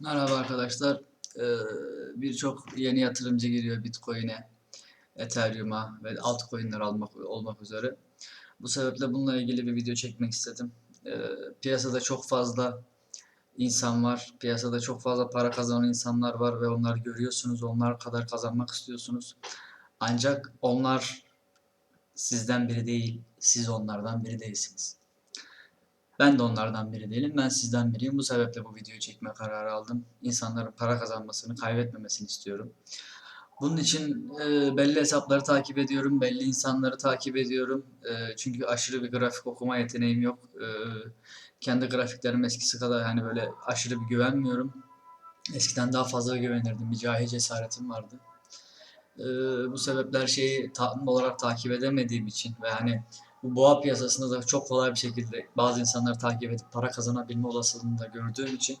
Merhaba arkadaşlar. Ee, Birçok yeni yatırımcı giriyor Bitcoin'e, Ethereum'a ve altcoin'ler almak olmak üzere. Bu sebeple bununla ilgili bir video çekmek istedim. Ee, Piyasada çok fazla insan var. Piyasada çok fazla para kazanan insanlar var ve onları görüyorsunuz. Onlar kadar kazanmak istiyorsunuz. Ancak onlar sizden biri değil, siz onlardan biri değilsiniz. Ben de onlardan biri değilim. Ben sizden biriyim. Bu sebeple bu videoyu çekme kararı aldım. İnsanların para kazanmasını, kaybetmemesini istiyorum. Bunun için e, belli hesapları takip ediyorum, belli insanları takip ediyorum. E, çünkü aşırı bir grafik okuma yeteneğim yok. E, kendi grafiklerim eskisi kadar hani böyle aşırı bir güvenmiyorum. Eskiden daha fazla güvenirdim. Bir cahil cesaretim vardı. E, bu sebeple her şeyi tam olarak takip edemediğim için ve hani bu boğa piyasasında da çok kolay bir şekilde bazı insanları takip edip para kazanabilme olasılığını da gördüğüm için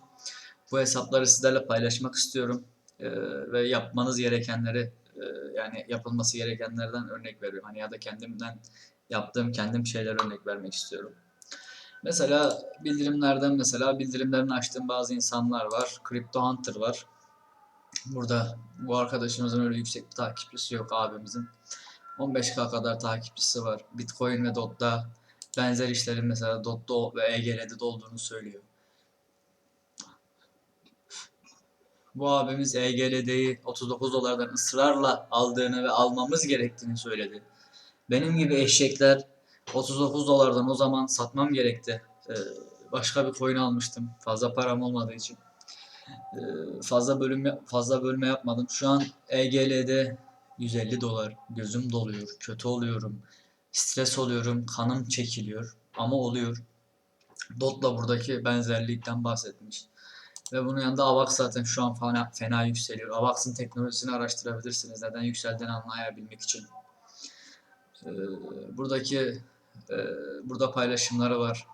bu hesapları sizlerle paylaşmak istiyorum. Ee, ve yapmanız gerekenleri e, yani yapılması gerekenlerden örnek veriyorum. Hani ya da kendimden yaptığım kendim şeyler örnek vermek istiyorum. Mesela bildirimlerden mesela bildirimlerini açtığım bazı insanlar var. Crypto Hunter var. Burada bu arkadaşımızın öyle yüksek bir takipçisi yok abimizin. 15k kadar takipçisi var. Bitcoin ve DOT'ta benzer işlerin mesela DOT'ta ve EGL'de de olduğunu söylüyor. Bu abimiz E EGL'deyi 39 dolardan ısrarla aldığını ve almamız gerektiğini söyledi. Benim gibi eşekler 39 dolardan o zaman satmam gerekti. Ee, başka bir coin almıştım. Fazla param olmadığı için. Ee, fazla bölüm fazla bölme yapmadım. Şu an EGL'de 150 dolar. Gözüm doluyor. Kötü oluyorum. Stres oluyorum. Kanım çekiliyor. Ama oluyor. Dot'la buradaki benzerlikten bahsetmiş. Ve bunun yanında AVAX zaten şu an fena, fena yükseliyor. AVAX'ın teknolojisini araştırabilirsiniz. Neden yükseldiğini anlayabilmek için. Ee, buradaki e, burada paylaşımları var.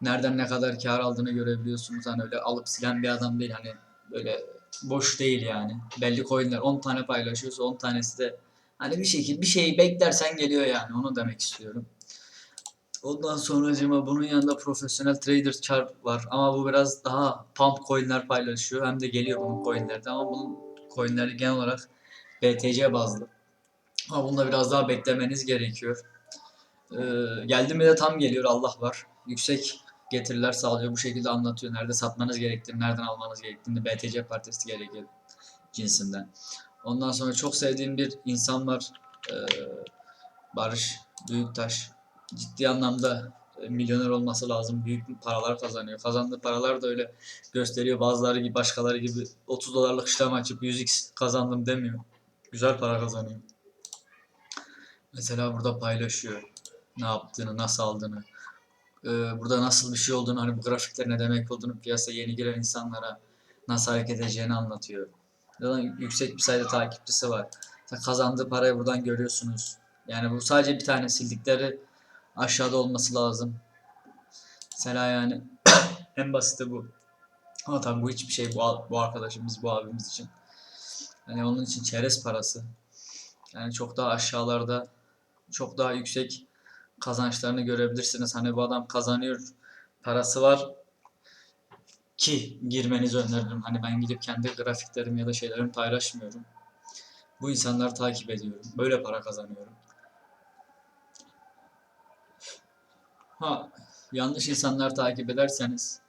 Nereden ne kadar kar aldığını görebiliyorsunuz. Hani öyle alıp silen bir adam değil. Hani böyle boş değil yani. Belli coinler 10 tane paylaşıyorsa 10 tanesi de hani bir şekilde bir şey beklersen geliyor yani. Onu demek istiyorum. Ondan sonracıma bunun yanında profesyonel trader char var ama bu biraz daha pump coinler paylaşıyor hem de geliyor bunun coinleri de ama bunun coinleri genel olarak BTC bazlı. Ama bunda biraz daha beklemeniz gerekiyor. Ee, geldi mi de tam geliyor Allah var. Yüksek getiriler sağlıyor. Bu şekilde anlatıyor. Nerede satmanız gerektiğini, nereden almanız gerektiğini BTC partisi gerekir cinsinden. Ondan sonra çok sevdiğim bir insan var. Ee, Barış Büyüktaş. Ciddi anlamda e, milyoner olması lazım. Büyük paralar kazanıyor. Kazandığı paralar da öyle gösteriyor. Bazıları gibi başkaları gibi 30 dolarlık işlem açıp 100x kazandım demiyor. Güzel para kazanıyor. Mesela burada paylaşıyor. Ne yaptığını, nasıl aldığını. Ee, burada nasıl bir şey olduğunu, hani bu grafikler ne demek olduğunu piyasaya yeni giren insanlara nasıl hareket edeceğini anlatıyor. Zaten yüksek bir sayıda takipçisi var. Kazandığı parayı buradan görüyorsunuz. Yani bu sadece bir tane sildikleri aşağıda olması lazım. Mesela yani en basiti bu. Ama tabii bu hiçbir şey bu, bu arkadaşımız, bu abimiz için. Yani onun için çerez parası. Yani çok daha aşağılarda, çok daha yüksek kazançlarını görebilirsiniz. Hani bu adam kazanıyor, parası var ki girmenizi öneririm. Hani ben gidip kendi grafiklerimi ya da şeylerimi paylaşmıyorum. Bu insanları takip ediyorum. Böyle para kazanıyorum. Ha, yanlış insanlar takip ederseniz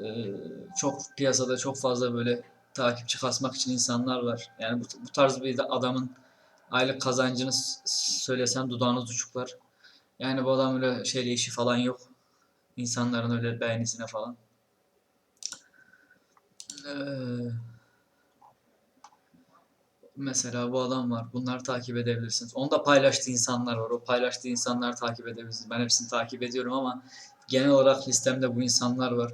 eee, çok piyasada çok fazla böyle takipçi kasmak için insanlar var. Yani bu, bu tarz bir adamın aylık kazancını s- söylesem dudağınız uçuklar. Yani bu adam öyle şeyle işi falan yok. İnsanların öyle beğenisine falan. Eee, mesela bu adam var. Bunları takip edebilirsiniz. Onu da paylaştığı insanlar var. O paylaştığı insanları takip edebilirsiniz. Ben hepsini takip ediyorum ama genel olarak listemde bu insanlar var.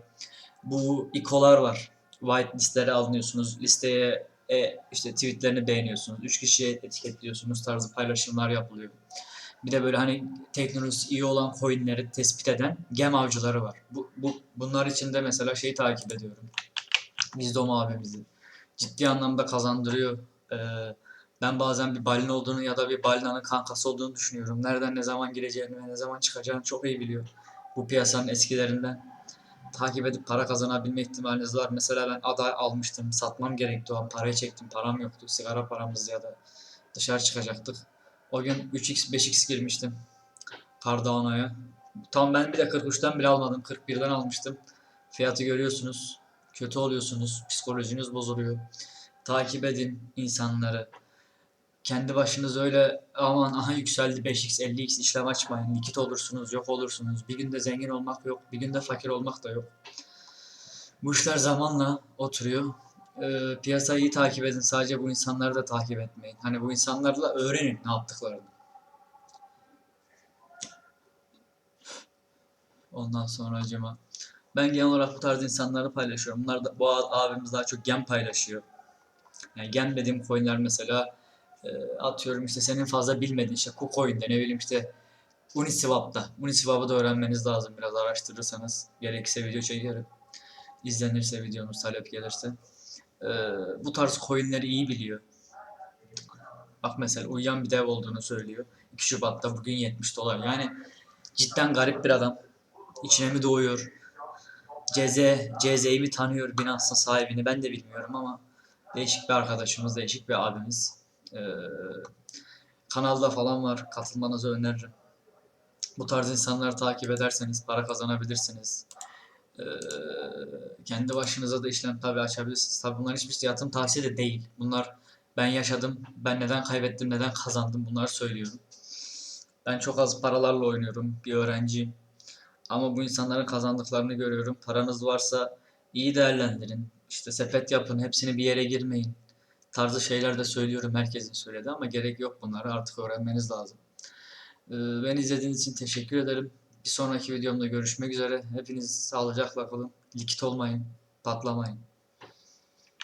Bu ikolar var. White listelere alınıyorsunuz. Listeye e, işte tweetlerini beğeniyorsunuz. Üç kişiye etiketliyorsunuz tarzı paylaşımlar yapılıyor. Bir de böyle hani teknolojisi iyi olan coinleri tespit eden gem avcıları var. Bu, bu bunlar için de mesela şeyi takip ediyorum. Wisdom abimizi. Ciddi anlamda kazandırıyor. Ee, ben bazen bir balina olduğunu ya da bir balinanın kankası olduğunu düşünüyorum. Nereden ne zaman gireceğini ve ne zaman çıkacağını çok iyi biliyor. Bu piyasanın eskilerinden. takip edip para kazanabilme ihtimaliniz var. Mesela ben aday almıştım. Satmam gerekti o an. Parayı çektim. Param yoktu. Sigara paramız ya da dışarı çıkacaktık. O gün 3x 5x girmiştim. Cardano'ya. Tam ben bir de 43'ten bile almadım. 41'den almıştım. Fiyatı görüyorsunuz. Kötü oluyorsunuz. Psikolojiniz bozuluyor. Takip edin insanları. Kendi başınız öyle aman aha yükseldi 5x 50x işlem açmayın. Likit olursunuz, yok olursunuz. Bir günde zengin olmak yok, bir günde fakir olmak da yok. Bu işler zamanla oturuyor. Ee, piyasayı takip edin. Sadece bu insanları da takip etmeyin. Hani bu insanlarla öğrenin ne yaptıklarını. Ondan sonra acaba ben genel olarak bu tarz insanları paylaşıyorum. Bunlar da, bu abimiz daha çok gen paylaşıyor. Yani gen dediğim coinler mesela e, atıyorum işte senin fazla bilmediğin işte KuCoin'de ne bileyim işte Uniswap'ta. Uniswap'ı da öğrenmeniz lazım biraz araştırırsanız. Gerekirse video çekerim. İzlenirse videomuz talep gelirse. E, bu tarz coinleri iyi biliyor. Bak mesela uyuyan bir dev olduğunu söylüyor. 2 Şubat'ta bugün 70 dolar. Yani cidden garip bir adam. İçine mi doğuyor? Ceze, Ceze'yi mi tanıyor Binance'ın sahibini ben de bilmiyorum ama değişik bir arkadaşımız, değişik bir abimiz. Ee, kanalda falan var. Katılmanızı öneririm. Bu tarz insanları takip ederseniz para kazanabilirsiniz. Ee, kendi başınıza da işlem tabii açabilirsiniz. Tabii bunların hiçbirisi yatırım tavsiye de değil. Bunlar ben yaşadım, ben neden kaybettim, neden kazandım bunları söylüyorum. Ben çok az paralarla oynuyorum, bir öğrenciyim. Ama bu insanların kazandıklarını görüyorum. Paranız varsa iyi değerlendirin. İşte sepet yapın, hepsini bir yere girmeyin. Tarzı şeyler de söylüyorum, herkesin söyledi ama gerek yok bunları artık öğrenmeniz lazım. Ee, Beni izlediğiniz için teşekkür ederim. Bir sonraki videomda görüşmek üzere. Hepiniz sağlıcakla kalın. Likit olmayın, patlamayın.